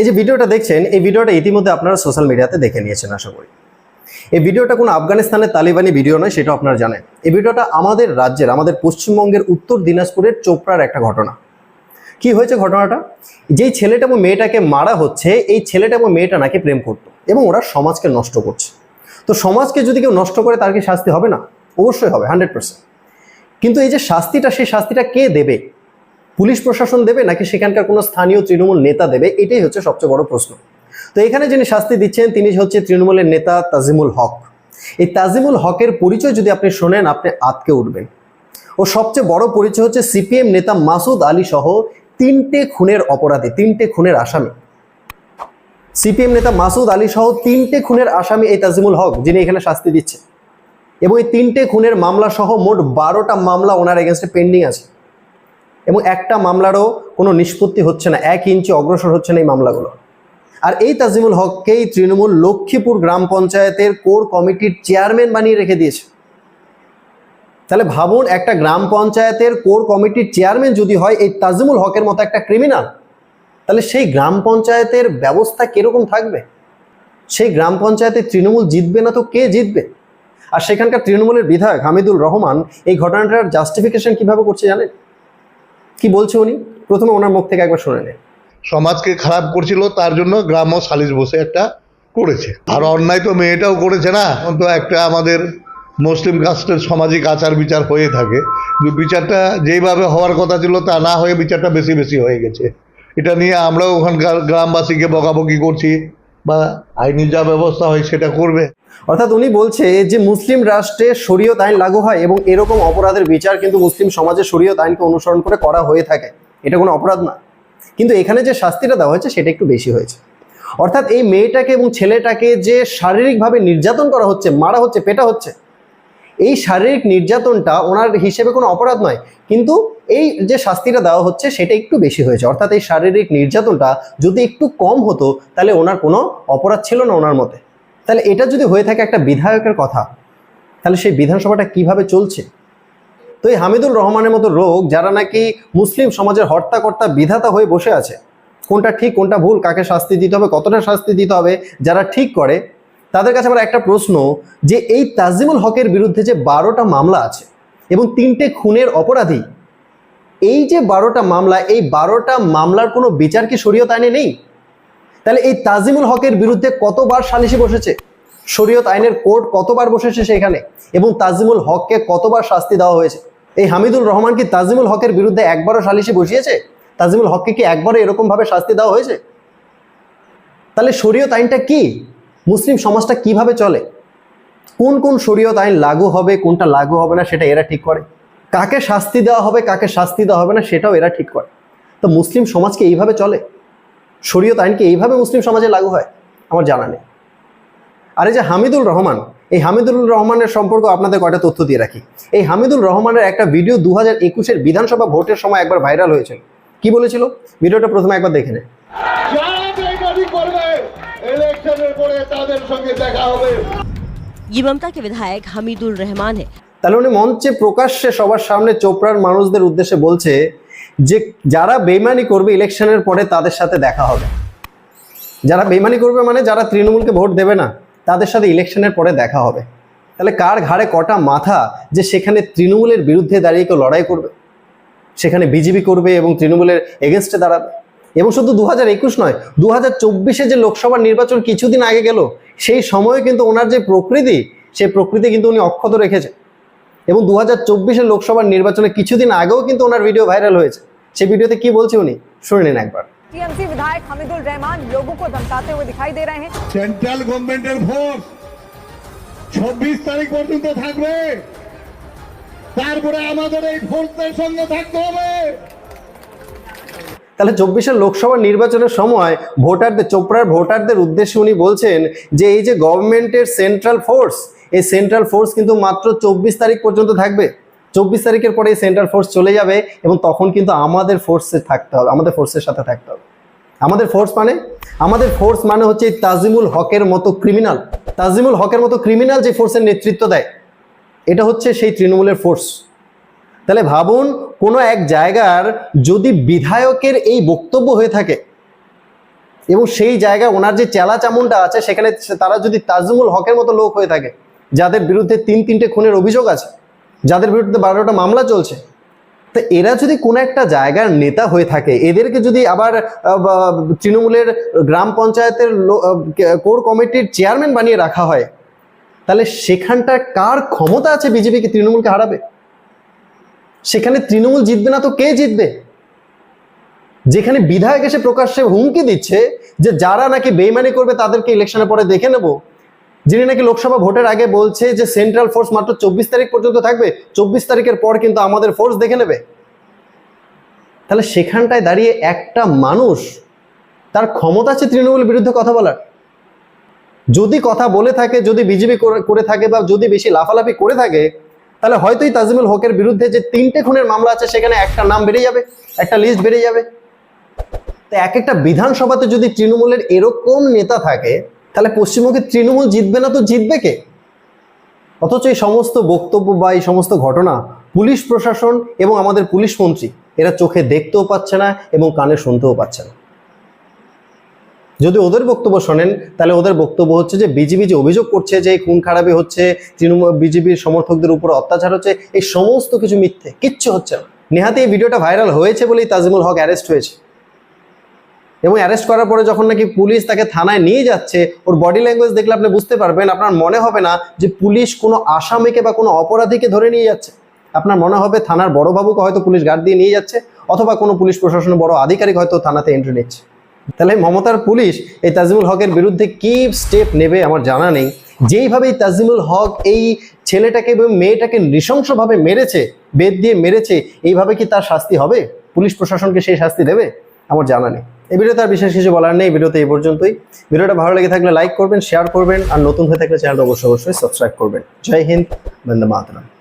এই যে ভিডিওটা দেখছেন, এই ভিডিওটা ইতিমধ্যে আপনারা সোশ্যাল মিডিয়াতে দেখে নিয়েছেন, আশা করি। এই ভিডিওটা কোনো আফগানিস্তানের তালিবানি ভিডিও নয়, সেটা আপনারা জানেন। এই ভিডিওটা আমাদের রাজ্যের, আমাদের পশ্চিমবঙ্গের উত্তর দিনাজপুরের চোপড়ার একটা ঘটনা। কি হয়েছে ঘটনাটা? যেই ছেলেটা এবং মেয়েটাকে মারা হচ্ছে, এই ছেলেটা এবং মেয়েটা নাকি প্রেম করতো এবং ওরা সমাজকে নষ্ট করছে। তো সমাজকে যদি কেউ নষ্ট করে, তার কি শাস্তি হবে না? অবশ্যই হবে হান্ড্রেড পার্সেন্ট কিন্তু এই যে শাস্তিটা, সেই শাস্তিটা কে দেবে? পুলিশ প্রশাসন দেবে নাকি সেখানকার কোনো স্থানীয় তৃণমূল নেতা দেবে? এটাই হচ্ছে সবচেয়ে বড় প্রশ্ন। তো এখানে যিনি শাস্তি দিচ্ছেন, তিনি হচ্ছে তৃণমূলের নেতা তাজিমুল হক। এই তাজিমুল হকের পরিচয় যদি আপনি শোনেন, আপনি আতকে উঠবেন। ও সবচেয়ে বড় পরিচয় হচ্ছে সিপিএম নেতা মাসুদ আলী সহ তিনটে খুনের অপরাধী, তিনটে খুনের আসামি। সিপিএম নেতা মাসুদ আলী সহ তিনটে খুনের আসামি এই তাজিমুল হক, যিনি এখানে শাস্তি দিচ্ছে এবং এই তিনটে খুনের মামলা সহ মোট বারোটা মামলা ওনার এগেনস্টে পেন্ডিং আছে। এবং একটা মামলারও কোনো নিষ্পত্তি হচ্ছে না, এক ইঞ্চি অগ্রসর হচ্ছে না এই মামলাগুলো। আর এই তাজিমুল হককেই তৃণমূল লক্ষ্মীপুর গ্রাম পঞ্চায়েতের কোর কমিটির চেয়ারম্যান বানিয়ে রেখে দিয়েছে। তাহলে ভাবুন, একটা গ্রাম পঞ্চায়েতের কোর কমিটির চেয়ারম্যান যদি হয়, এই তাজিমুল হকের মতো একটা ক্রিমিনাল তাহলে সেই গ্রাম পঞ্চায়েতের ব্যবস্থা কীরকম থাকবে? সেই গ্রাম পঞ্চায়েতে তৃণমূল জিতবে না তো কে জিতবে? আর সেখানকার তৃণমূলের বিধায়ক হামিদুল রহমান এই ঘটনাটার জাস্টিফিকেশন কীভাবে করছে জানেন? কি বলছে উনি? প্রথমে ওনার মুখ থেকে একবার শুনে নেন সমাজকে খারাপ করছিল, তার জন্য গ্রাম্য সালিশ বসে একটা করেছে। আর অন্যায় তো মেয়েটাও করেছে না। তো একটা আমাদের মুসলিম কাস্টের সামাজিক আচার বিচার হয়ে থাকে। বিচারটা যেইভাবে হওয়ার কথা ছিল, তা না হয়ে বিচারটা বেশি বেশি হয়ে গেছে। এটা নিয়ে আমরাও ওখানকার গ্রামবাসীকে বকাবকি করছি। বা আইনি যা ব্যবস্থা হয় সেটা করবে। অর্থাৎ উনি বলছে যে মুসলিম রাষ্ট্রে শরীয়ত আইন লাগু হয় এবং এরকম অপরাধের বিচার কিন্তু মুসলিম সমাজে শরীয়ত আইনকে অনুসরণ করে করা হয়ে থাকে। এটা কোনো অপরাধ না। কিন্তু এখানে যে শাস্তিটা দেওয়া হয়েছে সেটা একটু বেশি হয়েছে। অর্থাৎ এই মেয়েটাকে এবং ছেলেটাকে যে শারীরিকভাবে নির্যাতন করা হচ্ছে, মারা হচ্ছে, পেটা হচ্ছে, এই শারীরিক নির্যাতনটা ওনার হিসেবে কোনো অপরাধ নয়। কিন্তু এই যে শাস্তিটা দেওয়া হচ্ছে সেটা একটু বেশি হয়েছে। অর্থাৎ এই শারীরিক নির্যাতনটা যদি একটু কম হতো, তাহলে ওনার কোনো অপরাধ ছিল না ওনার মতে। তাহলে এটা যদি হয়ে থাকে একটা বিধায়কের কথা, তাহলে সেই বিধানসভাটা কীভাবে চলছে? তো এই হামিদুল রহমানের মতো লোক যারা নাকি মুসলিম সমাজের হর্তাকর্তা, বিধাতা হয়ে বসে আছে, কোনটা ঠিক, কোনটা ভুল, কাকে শাস্তি দিতে হবে, কতটা শাস্তি দিতে হবে, যারা ঠিক করে, তাদের কাছে আমার একটা প্রশ্ন যে এই তাজিমুল হকের বিরুদ্ধে যে বারোটা মামলা আছে এবং তিনটে খুনের অপরাধী এই যে বারোটা মামলা, এই বারোটা মামলার কোনো বিচার কি শরীয়ত আইনে নেই? তাহলে এই তাজিমুল হকের বিরুদ্ধে কতবার সালিশি বসেছে? শরীয়ত আইনের কোর্ট কতবার বসেছে সেখানে? এবং তাজিমুল হককে কতবার শাস্তি দেওয়া হয়েছে? এই হামিদুল রহমান কি তাজিমুল হকের বিরুদ্ধে একবারও সালিশি বসিয়েছে? তাজিমুল হককে কি একবারও এরকমভাবে শাস্তি দেওয়া হয়েছে? তাহলে শরীয়ত আইনটা কি? মুসলিম সমাজটা কীভাবে চলে? কোন কোন শরীয়ত আইন লাগু হবে, কোনটা লাগু হবে না, সেটা এরা ঠিক করে। কাকে শাস্তি দেওয়া হবে কাকে শাস্তি দেওয়া হবে না সেটাও এরা ঠিক করে তো মুসলিম সমাজকে এইভাবে চলে শরীয়ত আইনকে এইভাবে মুসলিম সমাজে লাগু হয় আমার জানা নেই আর এই যে হামিদুল রহমান এই হামিদুল রহমানের সম্পর্ক আপনাদের কয়টা তথ্য দিয়ে রাখি এই হামিদুল রহমানের একটা ভিডিও দু হাজার একুশের বিধানসভা ভোটের সময় একবার ভাইরাল হয়েছিল কি বলেছিল ভিডিওটা প্রথমে একবার দেখে নেন যারা বেকারি করবে ইলেকশনের পরে তাদের সঙ্গে দেখা হবে ये ममता के विधायक हमीदुल रहमान है তাহলে উনি মঞ্চে প্রকাশ্যে সবার সামনে চোপড়ার মানুষদের উদ্দেশ্যে বলছে যে যারা বেইমানি করবে ইলেকশনের পরে তাদের সাথে দেখা হবে। যারা বেইমানি করবে মানে যারা তৃণমূলকে ভোট দেবে না, তাদের সাথে ইলেকশনের পরে দেখা হবে। তাহলে কার ঘাড়ে কটা মাথা যে সেখানে তৃণমূলের বিরুদ্ধে দাঁড়িয়ে কেউ লড়াই করবে? সেখানে বিজেপি করবে এবং তৃণমূলের এগেনস্টে দাঁড়াবে। এবং শুধু দু হাজার একুশ নয়, দু হাজার চব্বিশে যে লোকসভা নির্বাচন কিছুদিন আগে গেল, সেই সময়ে কিন্তু ওনার যে প্রকৃতি, সেই প্রকৃতি কিন্তু উনি অক্ষত রেখেছে। এবং দু হাজার চব্বিশের লোকসভার নির্বাচনে কিছুদিন আগেও কিন্তু ওনার ভিডিও ভাইরাল হয়েছে সেই ভিডিওতে কি বলছে উনি শুনে নিন একবার टीएमसी विधायक हमीदुल रहमान लोगों को धमकाते हुए दिखाई दे रहे हैं সেন্ট্রাল গভর্নমেন্টের ফোর্স চব্বিশ তারিখ পর্যন্ত থাকবে তারপরে আমাদের এই ফোর্সের সঙ্গে থাকতে হবে তাহলে চব্বিশের লোকসভা নির্বাচনের সময় ভোটারদের চোপড়ার ভোটারদের উদ্দেশ্যে উনি বলছেন যে এই যে গভর্নমেন্টের সেন্ট্রাল ফোর্স এই সেন্ট্রাল ফোর্স কিন্তু মাত্র চব্বিশ তারিখ পর্যন্ত থাকবে। চব্বিশ তারিখের পরে এই সেন্ট্রাল ফোর্স চলে যাবে এবং তখন কিন্তু আমাদের ফোর্সে থাকতে হবে, আমাদের ফোর্সের সাথে থাকতে হবে। আমাদের ফোর্স মানে? আমাদের ফোর্স মানে হচ্ছে এই তাজিমুল হকের মতো ক্রিমিনাল তাজিমুল হকের মতো ক্রিমিনাল যে ফোর্সের নেতৃত্ব দেয়, এটা হচ্ছে সেই তৃণমূলের ফোর্স তাহলে ভাবুন, কোনো এক জায়গার যদি বিধায়কের এই বক্তব্য হয়ে থাকে, এবং সেই জায়গায় ওনার যে চেলা চামুনটা আছে, সেখানে তারা যদি তাজমুল হকের মতো লোক হয়ে থাকে যাদের বিরুদ্ধে তিন তিনটে খুনের অভিযোগ আছে, যাদের বিরুদ্ধে বারোটা মামলা চলছে, তো এরা যদি কোনো একটা জায়গার নেতা হয়ে থাকে, এদেরকে যদি আবার তৃণমূলের গ্রাম পঞ্চায়েতের কোর কমিটির চেয়ারম্যান বানিয়ে রাখা হয়, তাহলে সেখানটায় কার ক্ষমতা আছে বিজেপিকে তৃণমূলকে হারাবে? সেখানে তৃণমূল জিতবে না তো কে জিতবে? যেখানে বিধায়ক এসে প্রকাশ্যে হুমকি দিচ্ছে যে যারা নাকি বেইমানি করবে তাদেরকে ইলেকশনের পরে দেখে নেব যিনি নাকি লোকসভা ভোটের আগে বলছে যে সেন্ট্রাল ফোর্স মাত্র চব্বিশ তারিখ পর্যন্ত থাকবে, চব্বিশ তারিখের পর কিন্তু আমাদের ফোর্স দেখে নেবে। তাহলে সেখানটায় দাঁড়িয়ে একটা মানুষ, তার ক্ষমতা আছে তৃণমূলের বিরুদ্ধে কথা বলার। যদি কথা বলে থাকে, যদি বিজেপি করে থাকে বা যদি বেশি লাফালাফি করে থাকে, তাহলে হয়তোই তাজিমুল হকের বিরুদ্ধে যে তিনটে খুনের মামলা আছে, সেখানে একটা নাম বেড়ে যাবে, একটা লিস্ট বেড়ে যাবে। তো এক একটা বিধানসভাতে যদি তৃণমূলের এরকম নেতা থাকে তাহলে পশ্চিমবঙ্গে তৃণমূল জিতবে না তো জিতবে কে? অথচ এই সমস্ত বক্তব্য বা এই সমস্ত ঘটনা পুলিশ প্রশাসন এবং আমাদের পুলিশ মন্ত্রী, এরা চোখে দেখতেও পাচ্ছে না এবং কানে শুনতেও পাচ্ছে না। যদি ওদের বক্তব্য শোনেন, তাহলে ওদের বক্তব্য হচ্ছে যে বিজেপি যে অভিযোগ করছে যে খুন খারাপি হচ্ছে, তৃণমূল বিজেপির সমর্থকদের উপর অত্যাচার হচ্ছে, এই সমস্ত কিছু মিথ্যে, কিচ্ছু হচ্ছে না। নেহাতি এই ভিডিওটা ভাইরাল হয়েছে বলেই তাজিমুল হক অ্যারেস্ট হয়েছে। এবং অ্যারেস্ট করার পরে যখন নাকি পুলিশ তাকে থানায় নিয়ে যাচ্ছে, ওর বডি ল্যাঙ্গুয়েজ দেখলে আপনি বুঝতে পারবেন, আপনার মনে হবে না যে পুলিশ কোনো আসামিকে বা কোনো অপরাধীকে ধরে নিয়ে যাচ্ছে। আপনার মনে হবে থানার বড় বাবুকে হয়তো পুলিশ গার্ড দিয়ে নিয়ে যাচ্ছে, অথবা কোনো পুলিশ প্রশাসনের বড় আধিকারিক হয়তো থানাতে এন্ট্রি নিচ্ছে। তাহলে মমতার পুলিশ এই তাজিমুল হকের বিরুদ্ধে কি স্টেপ নেবে আমার জানা নেই। যেইভাবে এই তাজিমুল হক এই ছেলেটাকে এবং মেয়েটাকে নৃশংসভাবে মেরেছে, বেদ দিয়ে মেরেছে, এইভাবে কি তার শাস্তি হবে? পুলিশ প্রশাসনকে সেই শাস্তি দেবে? আমার জানা নেই। এই ভিডিওতে আর বিশেষ কিছু বলার নেই, ভিডিওতে এই পর্যন্তই। ভিডিওটা ভালো লেগে থাকলে লাইক করবেন শেয়ার করবেন, আর নতুন হয়ে থাকলে চ্যানেলটা অবশ্যই অবশ্যই সাবস্ক্রাইব করবেন। জয় হিন্দ, বন্দে মাতরম।